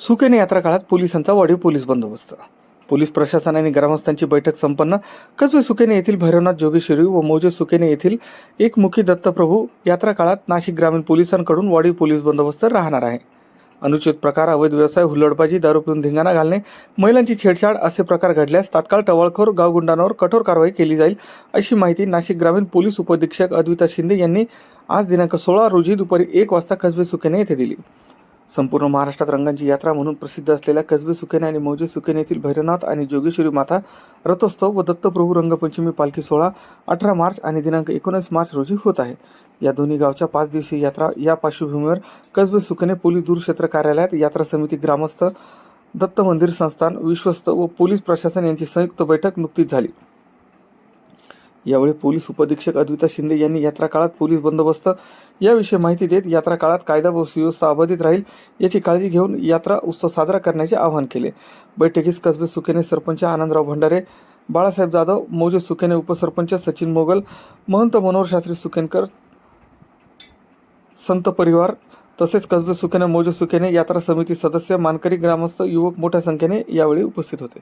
सुकेने यात्रा काळात पोलिसांचा वाढीव पोलीस बंदोबस्त. पोलीस प्रशासन आणि ग्रामस्थांची बैठक संपन्न. कसबे सुकेने येथील भैरवनाथ जोगेश्वरी व मौजे सुकेने येथील एकमुखी दत्तप्रभू यात्रा काळात नाशिक ग्रामीण पोलिसांकडून वाढीव पोलीस बंदोबस्त राहणार आहे. अनुचित प्रकार अवैध व्यवसाय हुल्लडबाजी दारू पिऊन धिंगाणा घालणे महिलांची छेडछाड असे प्रकार घडल्यास तात्काळ टवाळखोर गावगुंडांवर कठोर कारवाई केली जाईल अशी माहिती नाशिक ग्रामीण पोलीस उपअधीक्षक अद्विता शिंदे यांनी आज दिनांक सोळा रोजी दुपारी एक वाजता कसबे सुकेने येथे दिली. संपूर्ण महाराष्ट्रात रंगांची यात्रा म्हणून प्रसिद्ध असलेल्या कसबे सुखेने आणि मौजे सुकेने येथील भैरनाथ आणि जोगेश्वरी माता रथोत्सव व दत्तप्रभू रंगपंचमी पालखी सोहळा अठरा मार्च आणि दिनांक एकोणीस मार्च रोजी होत आहे. या दोन्ही गावच्या पाच दिवसीय यात्रा या पार्श्वभूमीवर कसबे सुखेने पोलीस दूरक्षेत्र कार्यालयात यात्रा समिती ग्रामस्थ दत्त मंदिर संस्थान विश्वस्त व पोलीस प्रशासन यांची संयुक्त बैठक नुकतीच झाली. यावेळी पोलीस उपधीक्षक अद्विता शिंदे यांनी यात्रा काळात पोलीस बंदोबस्त याविषयी माहिती देत यात्रा काळात कायदा व सुव्यवस्था अबाधित राहील याची काळजी घेऊन यात्रा उत्सव साजरा करण्याचे आवाहन केले. बैठकीस कसबे सुखेने सरपंच आनंदराव भंडारे बाळासाहेब जाधव मौजे सुखेने उपसरपंच सचिन मोगल महंत मनोहर शास्त्री सुकेनकर संत परिवार तसेच कसबे सुखेने मौजे सुखेने यात्रा समिती सदस्य मानकरी ग्रामस्थ युवक मोठ्या संख्येने यावेळी उपस्थित होते.